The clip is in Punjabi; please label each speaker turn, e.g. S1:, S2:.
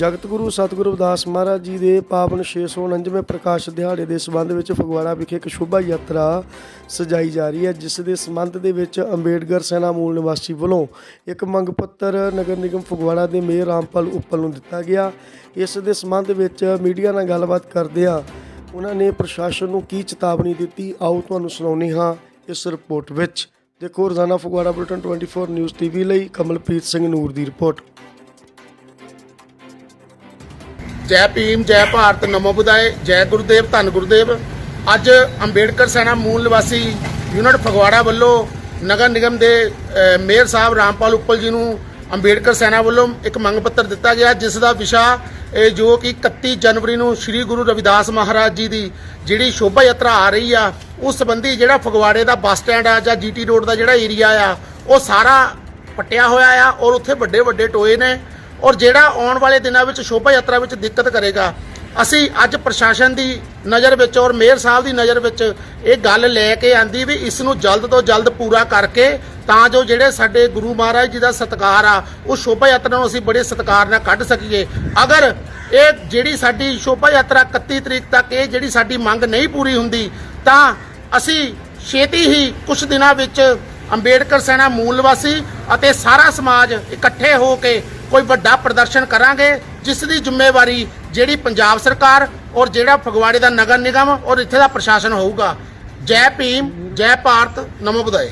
S1: ਜਗਤ ਗੁਰੂ ਸਤਿਗੁਰੂ ਰਵਿਦਾਸ ਮਹਾਰਾਜ ਜੀ ਦੇ ਪਾਵਨ 649ਵੇਂ ਪ੍ਰਕਾਸ਼ ਦਿਹਾੜੇ ਦੇ ਸੰਬੰਧ ਵਿੱਚ ਫਗਵਾੜਾ ਵਿਖੇ ਇੱਕ ਸ਼ੋਭਾ ਯਾਤਰਾ ਸਜਾਈ ਜਾ ਰਹੀ ਹੈ, ਜਿਸ ਦੇ ਸੰਬੰਧ ਦੇ ਵਿੱਚ ਅੰਬੇਡਕਰ ਸੈਨਾ ਮੂਲ ਨਿਵਾਸੀ ਵੱਲੋਂ ਇੱਕ ਮੰਗ ਪੱਤਰ ਨਗਰ ਨਿਗਮ ਫਗਵਾੜਾ ਦੇ ਮੇਅਰ ਰਾਮਪਾਲ ਉੱਪਲ ਨੂੰ ਦਿੱਤਾ ਗਿਆ। ਇਸ ਦੇ ਸੰਬੰਧ ਵਿੱਚ ਮੀਡੀਆ ਨਾਲ ਗੱਲਬਾਤ ਕਰਦਿਆਂ ਉਹਨਾਂ ਨੇ ਪ੍ਰਸ਼ਾਸਨ ਨੂੰ ਕੀ ਚੇਤਾਵਨੀ ਦਿੱਤੀ, ਆਓ ਤੁਹਾਨੂੰ ਸੁਣਾਉਂਦੇ ਹਾਂ ਇਸ ਰਿਪੋਰਟ ਵਿੱਚ। ਦੇਖੋ ਰੋਜ਼ਾਨਾ ਫਗਵਾੜਾ ਬੁਲਟਨ 24 ਨਿਊਜ਼ ਟੀਵੀ ਲਈ ਕਮਲਪ੍ਰੀਤ ਸਿੰਘ ਨੂਰ ਦੀ ਰਿਪੋਰਟ।
S2: ਜੈ ਭੀਮ, ਜੈ ਭਾਰਤ, ਨਮੋ ਬੁਦਾਏ ਜੈ ਗੁਰਦੇਵ, ਧੰਨ ਗੁਰਦੇਵ। ਅੱਜ ਅੰਬੇਡਕਰ ਸੈਨਾ ਮੂਲ ਨਿਵਾਸੀ ਯੂਨਿਟ ਫਗਵਾੜਾ ਵੱਲੋਂ ਨਗਰ ਨਿਗਮ ਦੇ ਮੇਅਰ ਸਾਹਿਬ ਰਾਮਪਾਲ ਉੱਪਲ ਜੀ ਨੂੰ ਅੰਬੇਡਕਰ ਸੈਨਾ ਵੱਲੋਂ ਇੱਕ ਮੰਗ ਪੱਤਰ ਦਿੱਤਾ ਗਿਆ, ਜਿਸ ਦਾ ਵਿਸ਼ਾ, ਇਹ ਜੋ ਕਿ 31 ਜਨਵਰੀ ਨੂੰ ਸ੍ਰੀ ਗੁਰੂ ਰਵਿਦਾਸ ਮਹਾਰਾਜ ਜੀ ਦੀ ਜਿਹੜੀ ਸ਼ੋਭਾ ਯਾਤਰਾ ਆ ਰਹੀ ਆ, ਉਸ ਸੰਬੰਧੀ ਜਿਹੜਾ ਫਗਵਾੜੇ ਦਾ ਬੱਸ ਸਟੈਂਡ ਆ ਜਾਂ ਜੀਟੀ ਰੋਡ ਦਾ ਜਿਹੜਾ ਏਰੀਆ ਆ, ਉਹ ਸਾਰਾ ਪੱਟਿਆ ਹੋਇਆ ਆ ਔਰ ਉੱਥੇ ਵੱਡੇ ਵੱਡੇ ਟੋਏ ਨੇ। ਔਰ ਜਿਹੜਾ ਆਉਣ ਵਾਲੇ ਦਿਨਾਂ ਵਿੱਚ ਸ਼ੋਭਾ ਯਾਤਰਾ ਵਿੱਚ ਦਿੱਕਤ ਕਰੇਗਾ, ਅਸੀਂ ਅੱਜ ਪ੍ਰਸ਼ਾਸਨ ਦੀ ਨਜ਼ਰ ਵਿੱਚ ਔਰ ਮੇਅਰ ਸਾਹਿਬ ਦੀ ਨਜ਼ਰ ਵਿੱਚ ਇਹ ਗੱਲ ਲੈ ਕੇ ਆਂਦੀ ਵੀ ਇਸ ਨੂੰ ਜਲਦ ਤੋਂ ਜਲਦ ਪੂਰਾ ਕਰਕੇ ਤਾਂ ਜੋ ਜਿਹੜੇ ਸਾਡੇ ਗੁਰੂ ਮਹਾਰਾਜ ਜੀ ਦਾ ਸਤਿਕਾਰ ਆ, ਉਹ ਸ਼ੋਭਾ ਯਾਤਰਾ ਨੂੰ ਅਸੀਂ ਬੜੇ ਸਤਿਕਾਰ ਨਾਲ ਕੱਢ ਸਕੀਏ। ਅਗਰ ਇਹ ਜਿਹੜੀ ਸਾਡੀ ਸ਼ੋਭਾ ਯਾਤਰਾ 31 ਤਰੀਕ ਤੱਕ ਇਹ ਜਿਹੜੀ ਸਾਡੀ ਮੰਗ ਨਹੀਂ ਪੂਰੀ ਹੁੰਦੀ, ਤਾਂ ਅਸੀਂ ਛੇਤੀ ਹੀ ਕੁਝ ਦਿਨਾਂ ਵਿੱਚ ਅੰਬੇਡਕਰ ਸੈਨਾ ਮੂਲ ਨਿਵਾਸੀ ਅਤੇ ਸਾਰਾ ਸਮਾਜ ਇਕੱਠੇ ਹੋ ਕੇ ਕੋਈ ਵੱਡਾ ਪ੍ਰਦਰਸ਼ਨ ਕਰਾਂਗੇ, ਜਿਸ ਦੀ ਜ਼ਿੰਮੇਵਾਰੀ ਜਿਹੜੀ ਪੰਜਾਬ ਸਰਕਾਰ ਔਰ ਜਿਹੜਾ ਫਗਵਾੜੇ ਦਾ ਨਗਰ ਨਿਗਮ ਔਰ ਇੱਥੇ ਦਾ ਪ੍ਰਸ਼ਾਸਨ ਹੋਊਗਾ। ਜੈ ਭੀਮ, ਜੈ ਭਾਰਤ, ਨਮੋ ਬੁਦਾਏ